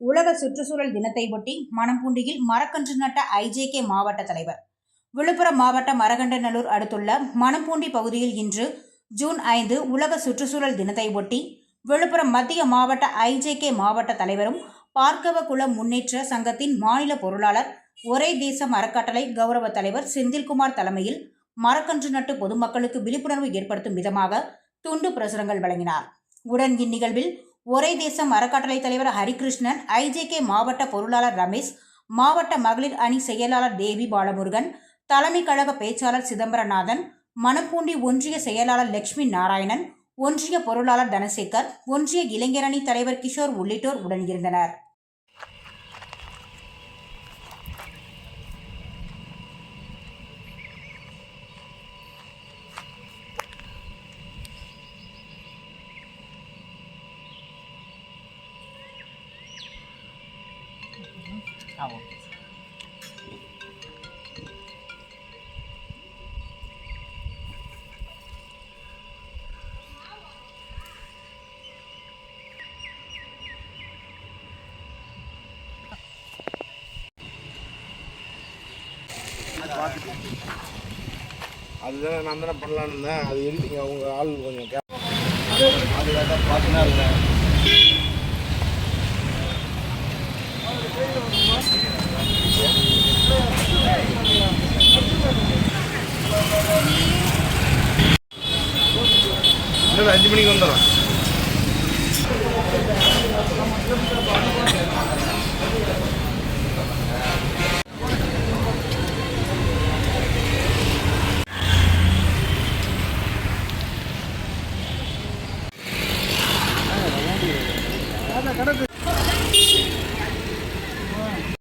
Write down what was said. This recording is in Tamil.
உலக சுற்றுச்சூழல் தினத்தை ஒட்டி மணம்பூண்டியில் மரக்கன்று நட்ட ஐஜேகே மாவட்ட தலைவர். விழுப்புரம் மாவட்ட மரகண்டநல்லூர் அடுத்துள்ள மணம்பூண்டி பகுதியில் இன்று ஜூன் ஐந்து உலக சுற்றுச்சூழல் தினத்தை ஒட்டி விழுப்புரம் மத்திய மாவட்ட ஐஜேகே மாவட்ட தலைவரும் பார்க்கவ குல முன்னேற்ற சங்கத்தின் மாநில பொருளாளர் ஒரே தேசம் அறக்கட்டளை கௌரவ தலைவர் செந்தில்குமார் தலைமையில் மரக்கன்று நட்டு பொதுமக்களுக்கு விழிப்புணர்வு ஏற்படுத்தும் விதமாக துண்டு பிரசுரங்கள் வழங்கினார். உடன் இந்நிகழ்வில் ஒரே தேசம் அறக்கட்டளை தலைவர் ஹரிகிருஷ்ணன் ஐஜேகே மாவட்ட பொருளாளர் ரமேஷ் மாவட்ட மகளிர் அணி செயலாளர் தேவி பாலமுருகன் தலைமை கழக பேச்சாளர் சிதம்பரநாதன் மணப்பூண்டி ஒன்றிய செயலாளர் லட்சுமி நாராயணன் ஒன்றிய பொருளாளர் தனசேகர் ஒன்றிய இளைஞரணி தலைவர் கிஷோர் உள்ளிட்டோர் இருந்தனர் அதுதானே நான் தானே பண்ணலான்னு இருந்தேன். அது எடிட்டிங் அவங்க ஆள் கொஞ்சம் அதுக்காக தான் பார்த்துனா இருந்தேன். சரி அஞ்சு மணிக்கு வந்துடும் கடக்கு